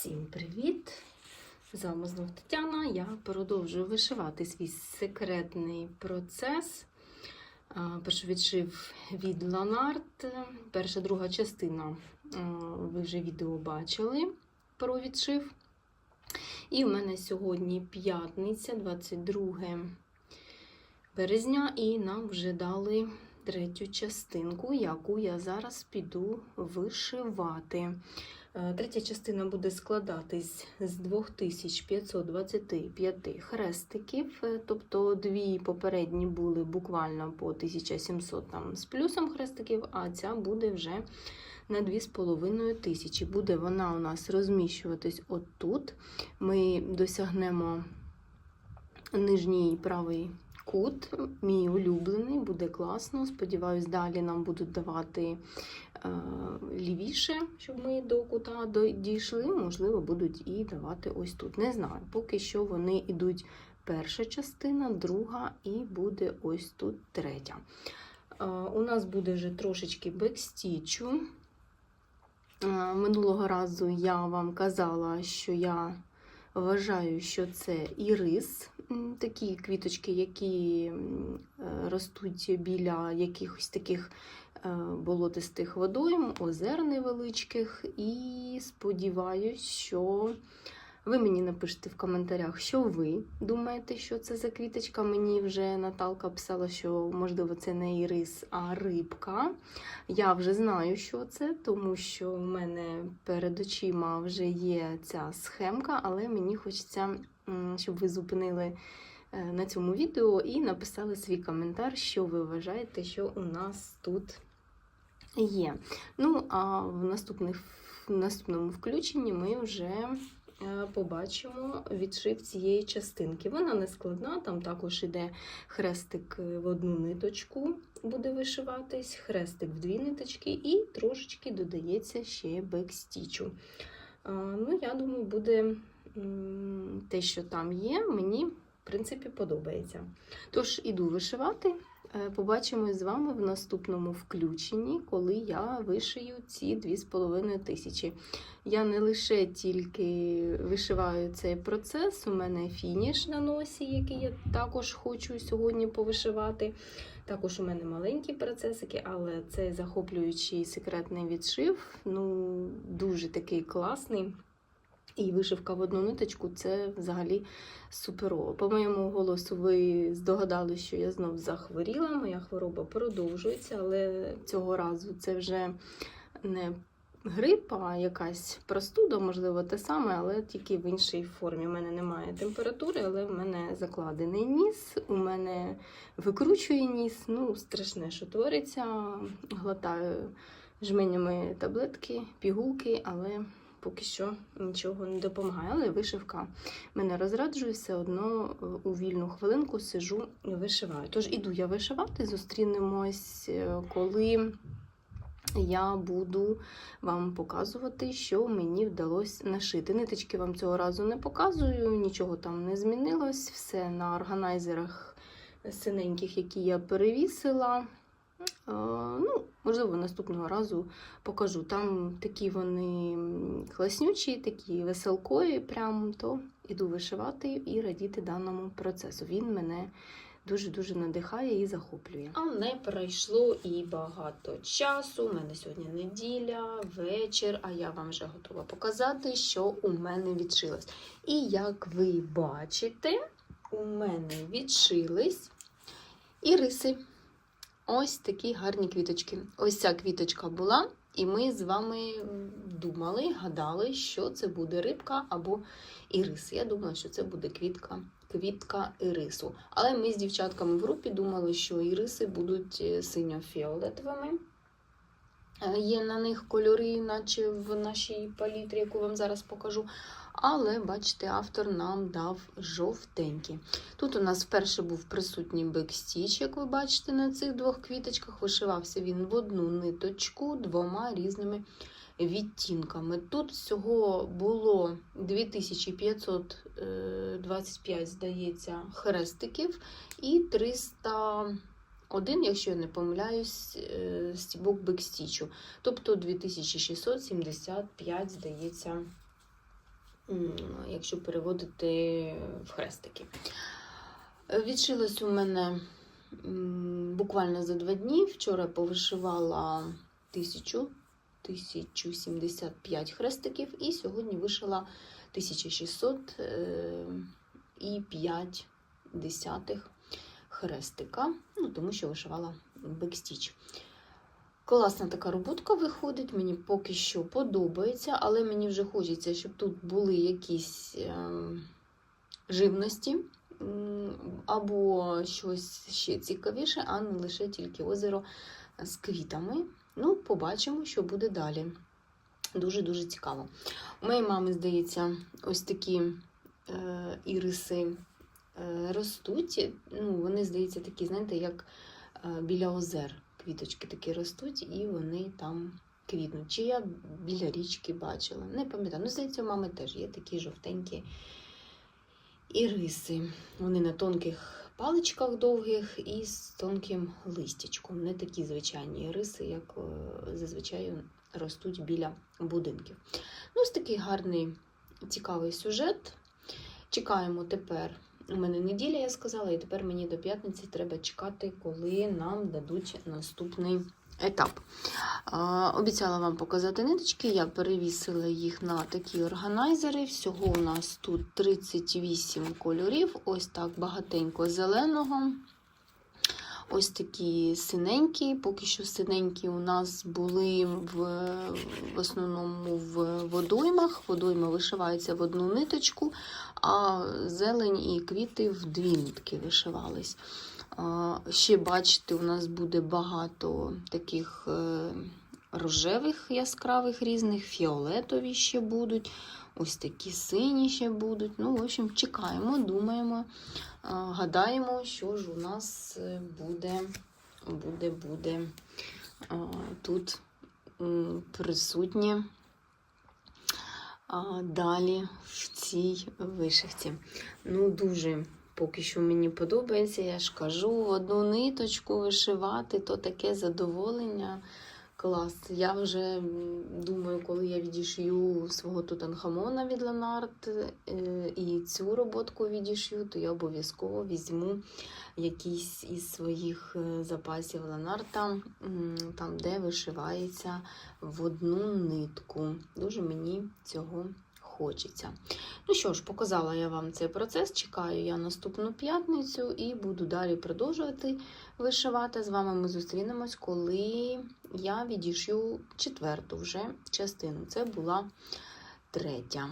Всім привіт! З вами знов Тетяна. Я продовжую вишивати свій секретний процес. Перший відшив від Ланарт. Перша друга частина. Ви вже відео бачили про відшив. І в мене сьогодні п'ятниця, 22 березня, і нам вже дали третю частинку, яку я зараз піду вишивати. Е, Третя частина буде складатись з 2525 хрестиків, е, тобто дві попередні були буквально по 1700 там з плюсом хрестиків, а ця буде вже на 2,5 тисячі. Буде вона у нас розміщуватись отут. Ми досягнемо нижній правий кут, мій улюблений, буде класно. Сподіваюсь, далі нам будуть давати лівіше, щоб ми до кута дійшли. Можливо, будуть і давати ось тут. Не знаю. Поки що вони йдуть перша частина, друга і буде ось тут третя. Е, у нас буде вже трошечки бекстічу. Е, Минулого разу я вам казала, що я вважаю, що це ірис, такі квіточки, які е, ростуть біля якихось таких е, болотистих водойм, озер невеличких. І сподіваюсь, що ви мені напишете в коментарях, що ви думаєте, що це за квіточка. Мені вже Наталка писала, що можливо це не ірис, а рибка. Я вже знаю, що це, тому що в мене перед очима вже є ця схемка, але мені хочеться, щоб ви зупинили е, на цьому відео і написали свій коментар, що ви вважаєте, що у нас тут є. Ну, а в наступних, в наступному включенні ми вже е, побачимо відшив цієї частинки. Вона не складна, там також іде хрестик в одну ниточку, буде вишиватись, хрестик в дві ниточки, і трошечки додається ще бекстічу. Ну, я думаю, буде те, що там є, мені, в принципі, подобається. Тож, іду вишивати. Е, Побачимось з вами в наступному включенні, коли я вишию ці 2,5 тисячі. Я не лише тільки вишиваю цей процес, у мене фініш на носі, який я також хочу сьогодні повишивати. Також у мене маленькі процесики, але цей захоплюючий секретний відшив ну, дуже такий класний. І вишивка в одну ниточку це взагалі суперово. По моєму голосу ви здогадали, що я знов захворіла. Моя хвороба продовжується, але цього разу це вже не грип, а якась простуда, можливо, те саме, але тільки в іншій формі. У мене немає температури, але в мене закладений ніс, у мене викручує ніс. Ну, страшне, що твориться. Глотаю жменями таблетки, пігулки, але поки що нічого не допомагає. Але вишивка мене розраджує, все одно е, у вільну хвилинку сижу і вишиваю. Тож іду я вишивати, зустрінемось, е, коли я буду вам показувати, що мені вдалося нашити. Ниточки вам цього разу не показую, нічого там не змінилось. Все на органайзерах синеньких, які я перевісила. Ну, можливо, наступного разу покажу. Там такі вони класнючі, такі веселкові, прям то іду вишивати і радіти даному процесу. Він мене дуже-дуже надихає і захоплює. А не пройшло і багато часу. У мене сьогодні неділя, вечір, а я вам вже готова показати, що у мене відшилось. І як ви бачите, у мене відшились іриси. Ось такі гарні квіточки. Ось ця квіточка була, і ми з вами думали, гадали, що це буде рибка або ірис. Я думала, що це буде квітка, квітка ірису. Але ми з дівчатками в групі думали, що іриси будуть е, синьо-фіолетовими. Е, Є на них кольори, наче в нашій палітрі, яку вам зараз покажу. Але, бачите, автор нам дав жовтенькі. Тут у нас вперше був присутній бекстіч, як ви бачите, на цих двох квіточках. Вишивався він в одну ниточку двома різними відтінками. Тут всього було 2525, здається, хрестиків і 301, якщо я не помиляюсь, е, стібок бекстічу. Тобто 2675, здається, якщо переводити в хрестики. Відшилось у мене буквально за два дні. Вчора повишивала 1000, 1075 хрестиків, і сьогодні вишила 1600 е, і 5 десятих хрестика, ну, тому що вишивала бекстіч. Класна така роботка виходить, мені поки що подобається, але мені вже хочеться, щоб тут були якісь ем, живності або щось ще цікавіше, а не лише тільки озеро з квітами. Ну, побачимо, що буде далі. Дуже-дуже цікаво. У моєї мами, здається, ось такі е, іриси е, ростуть. Ну, вони, здається, такі, знаєте, як е, біля озер. Квіточки такі ростуть, і вони там квітнуть. Чи я біля річки бачила? Не пам'ятаю. Ну, здається, у мами теж є такі жовтенькі іриси. Вони на тонких паличках довгих і з тонким листячком. Не такі звичайні іриси, як е, зазвичай ростуть біля будинків. Ну, ось такий гарний, цікавий сюжет. Чекаємо тепер. У мене неділя, я сказала, і тепер мені до п'ятниці треба чекати, коли нам дадуть наступний етап. Обіцяла вам показати ниточки. Я перевісила їх на такі органайзери. Всього у нас тут 38 кольорів. Ось так багатенько зеленого. Ось такі синенькі. Поки що синенькі у нас були в, в основному в водоймах. Водойма вишивається в одну ниточку, а зелень і квіти в дві нитки вишивались. Ще бачите, у нас буде багато таких е, рожевих яскравих різних, фіолетові ще будуть. Ось такі сині ще будуть. Ну, в общем, чекаємо, думаємо, гадаємо, що ж у нас е, буде, буде, буде тут присутнє далі в цій вишивці. Ну, дуже поки що мені подобається, я ж кажу, одну ниточку вишивати, то таке задоволення. Клас. Я вже думаю, коли я відішью свого Тутанхамона від Ленарт е, і цю роботку відішью, то я обов'язково візьму якийсь із своїх е, запасів Ленарта, там, де вишивається в одну нитку. Дуже мені цього хочеться. Ну що ж, показала я вам цей процес. Чекаю я наступну п'ятницю і буду далі продовжувати вишивати. З вами ми зустрінемось, коли я відішью четверту вже частину. Це була третя.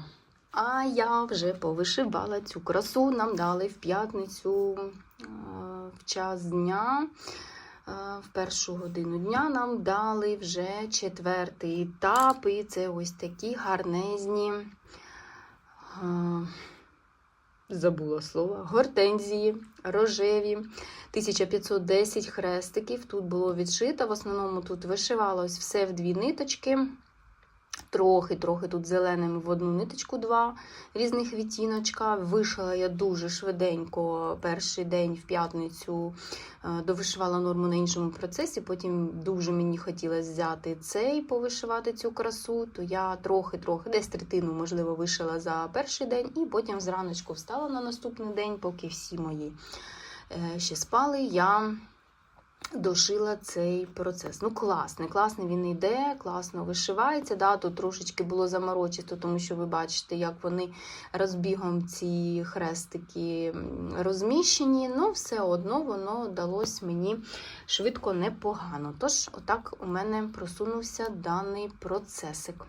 А я вже повишивала цю красу. Нам дали в п'ятницю в час дня. Е, В першу годину дня нам дали вже четвертий етап, і це ось такі гарнезні, е, забула слово, гортензії, рожеві, 1510 хрестиків. Тут було відшито. В основному тут вишивалось все в дві ниточки. Трохи-трохи тут зеленим в одну ниточку два різних відтіночка. Вишила я дуже швиденько перший день в п'ятницю е, довишивала норму на іншому процесі. Потім дуже мені хотілося взяти цей, повишивати цю красу, то я трохи-трохи, десь третину, можливо, вишила за перший день, і потім зраночку встала на наступний день, поки всі мої е, ще спали. Я дошила цей процес. Ну, класний, класний він йде, класно вишивається. Да, Тут трошечки було заморочисто, тому що ви бачите, як вони розбігом ці хрестики розміщені. Ну, все одно воно далось мені швидко непогано. Тож, отак у мене просунувся даний процесик.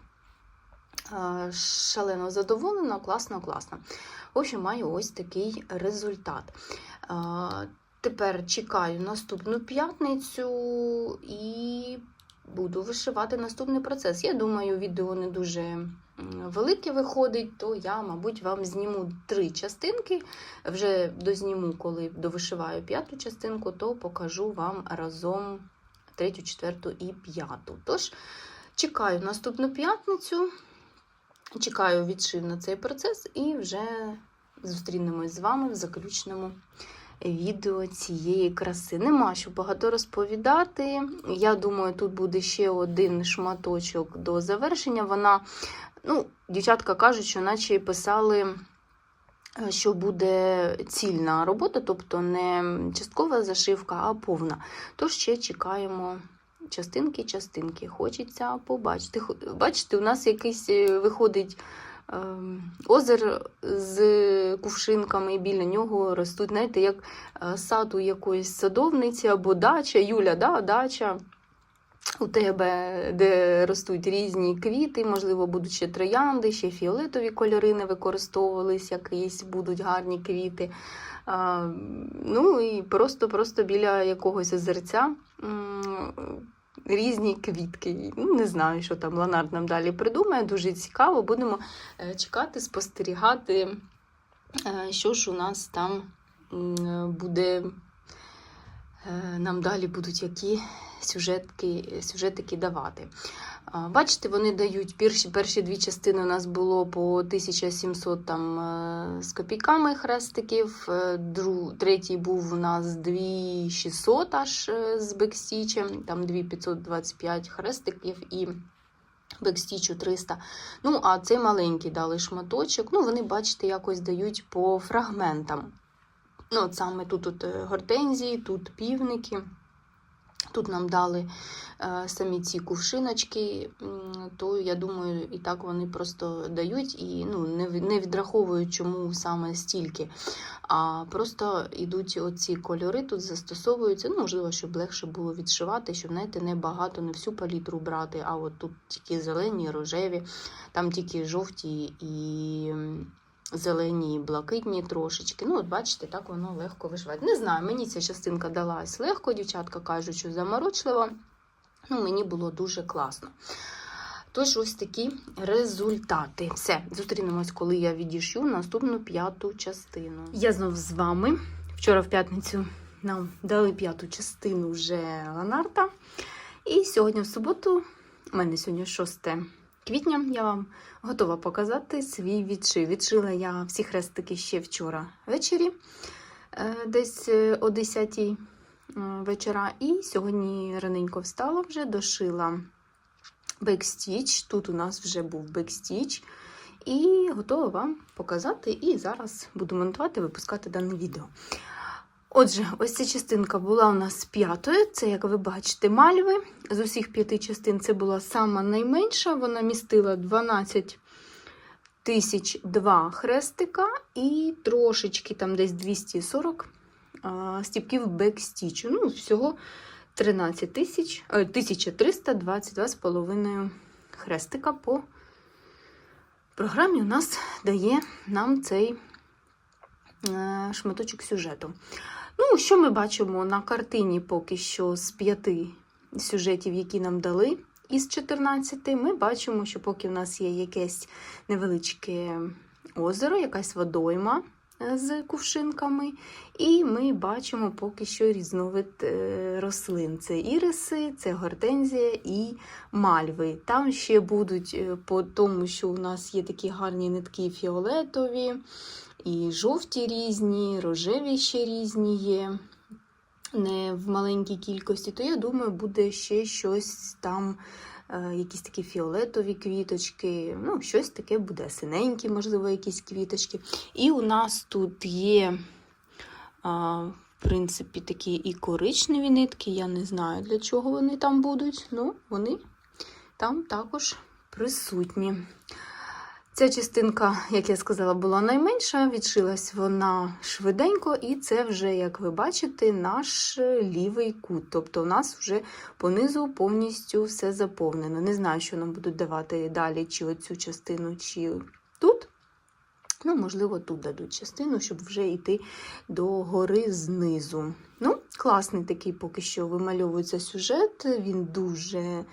Е, Шалено задоволена, класно, класно. В общем, маю ось такий результат. Тепер чекаю наступну п'ятницю і буду вишивати наступний процес. Я думаю, відео не дуже велике виходить, то я, мабуть, вам зніму три частинки. Вже дозніму, коли довишиваю п'яту частинку, то покажу вам разом третю, четверту і п'яту. Тож, чекаю наступну п'ятницю, чекаю відшив на цей процес і вже зустрінемось з вами в заключному відео цієї краси. Нема що багато розповідати. Я думаю, тут буде ще один шматочок до завершення. Вона, ну, дівчатка кажуть, що наче писали, е, що буде цільна робота, тобто не часткова зашивка, а повна. Тож ще чекаємо частинки, частинки. Хочеться побачити. Бачите, у нас якийсь е, виходить ем, озеро з кувшинками, і біля нього ростуть, знаєте, як е, сад у якоїсь садовниці або дача. Юля, да, дача. У тебе, де ростуть різні квіти, можливо, будуть ще троянди, ще фіолетові кольори не використовувались, якісь будуть гарні квіти. А, ну і просто, просто біля якогось озерця різні квітки. Ну, не знаю, що там Ланард нам далі придумає. Дуже цікаво. Будемо е, чекати, спостерігати, е, що ж у нас там буде. е, Нам далі будуть які сюжетки, сюжетики давати. Бачите, вони дають перші, перші дві частини у нас було по 1700 там, е, з копійками хрестиків. е, Дру, третій був у нас 2600 аж е, з бекстічем, там 2525 хрестиків і бекстічу 300. Ну, а цей маленький дали шматочок. Ну, вони, бачите, якось дають по фрагментам. Ну, от саме тут, е, гортензії, тут півники. Тут нам дали е, самі ці кувшиночки, то я думаю, і так вони просто дають і ну, не, не відраховують, чому саме стільки. А просто йдуть оці кольори, тут застосовуються. Ну, можливо, щоб легше було відшивати, щоб знаєте, не багато, не всю палітру брати, а от тут тільки зелені, рожеві, там тільки жовті і. Зелені, блакитні трошечки. Ну, от бачите, так воно легко вишивати. Не знаю, мені ця частинка далась легко, дівчатка кажуть, що заморочливо. Ну, мені було дуже класно. Тож, ось такі результати. Все, зустрінемось, коли я відійшу наступну п'яту частину. Я знов з вами. Вчора в п'ятницю нам дали п'яту частину вже Ланарта. І сьогодні в суботу, у мене сьогодні 6 квітня, я вам готова показати свій відшив. Відшила я всі хрестики ще вчора ввечері, е, десь е, о 10 е, вечора. І сьогодні раненько встала вже, дошила бекстіч. Тут у нас вже був бекстіч. І готова вам показати. І зараз буду монтувати, випускати дане відео. Отже, ось ця частинка була у нас п'ятою. Це, як ви бачите, мальви. З усіх п'яти частин це була сама найменша. Вона містила 12 тисяч два хрестика і трошечки, там десь 240 а, стіпків бекстічу. Ну, всього 13 тисяч, е, 1322,5 хрестика по програмі у нас дає нам цей е, шматочок сюжету. Ну, що ми бачимо на картині поки що з п'яти сюжетів, які нам дали із 14, ми бачимо, що поки в нас є якесь невеличке озеро, якась водойма е, з кувшинками, і ми бачимо поки що різновид е, рослин. Це іриси, це гортензія і мальви. Там ще будуть, е, по тому, що у нас є такі гарні нитки фіолетові, і жовті різні, рожеві ще різні є. Не в маленькій кількості, то я думаю, буде ще щось там, е, якісь такі фіолетові квіточки, ну, щось таке буде, синенькі, можливо, якісь квіточки. І у нас тут є, в принципі, такі і коричневі нитки. Я не знаю, для чого вони там будуть, ну, вони там також присутні. Ця частинка, як я сказала, була найменша, відшилась вона швиденько, і це вже, як ви бачите, наш лівий кут. Тобто, у нас вже понизу повністю все заповнено. Не знаю, що нам будуть давати далі, чи оцю частину, чи тут. Ну, можливо, тут дадуть частину, щоб вже йти до гори знизу. Ну, класний такий поки що вимальовується сюжет. Він дуже е,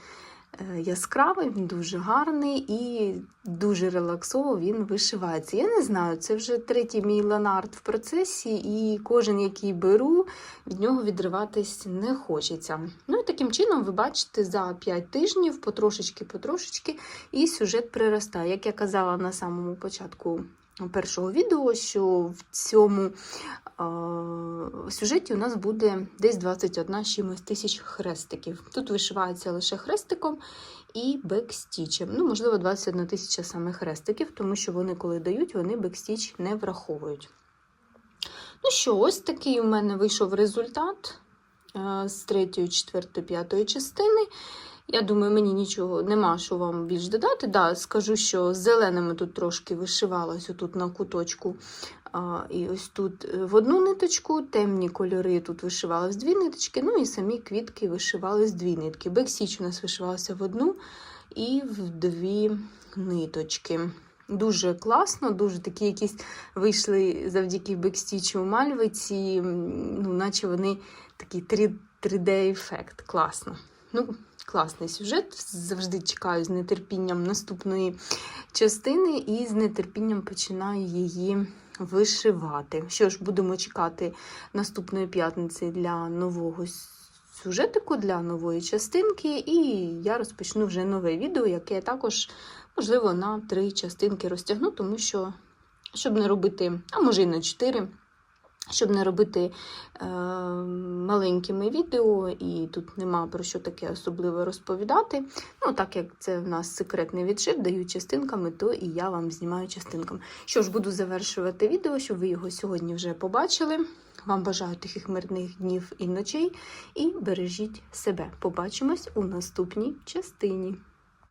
яскравий, він дуже гарний і дуже релаксово він вишивається. Я не знаю, це вже третій мій ланарт в процесі, і кожен, який беру, від нього відриватись не хочеться. Ну і таким чином, ви бачите, за 5 тижнів потрошечки-потрошечки, і сюжет приростає. Як я казала на самому початку першого відео, що в цьому е, сюжеті у нас буде десь 21 чимось тисяч хрестиків. Тут вишивається лише хрестиком і бекстічем. Ну, можливо, 21 тисяча саме хрестиків, тому що вони, коли дають, вони бекстіч не враховують. Ну що, ось такий у мене вийшов результат е, з 3, 4, 5 частини. Я думаю, мені нічого нема, що вам більш додати. Да, скажу, що з зеленими тут трошки вишивалось отут на куточку. А, і ось тут е, в одну ниточку, темні кольори тут вишивались дві ниточки, ну і самі квітки вишивались дві нитки. Бексіч у нас вишивався в одну і в дві ниточки. Дуже класно, дуже такі якісь вийшли завдяки бекстічу мальвиці, ну, наче вони такий 3D-ефект. Класно. Ну, класний сюжет. Завжди чекаю з нетерпінням наступної частини і з нетерпінням починаю її вишивати. Що ж, будемо чекати наступної п'ятниці для нового сюжетику, для нової частинки, і я розпочну вже нове відео, яке я також, можливо, на три частинки розтягну, тому що, щоб не робити, а може і на чотири. Щоб не робити е, маленькими відео, і тут нема про що таке особливо розповідати. Ну, так як це в нас секретний відшив, даю частинками, то і я вам знімаю частинками. Що ж, буду завершувати відео, щоб ви його сьогодні вже побачили. Вам бажаю тихих мирних днів і ночей, і бережіть себе. Побачимось у наступній частині.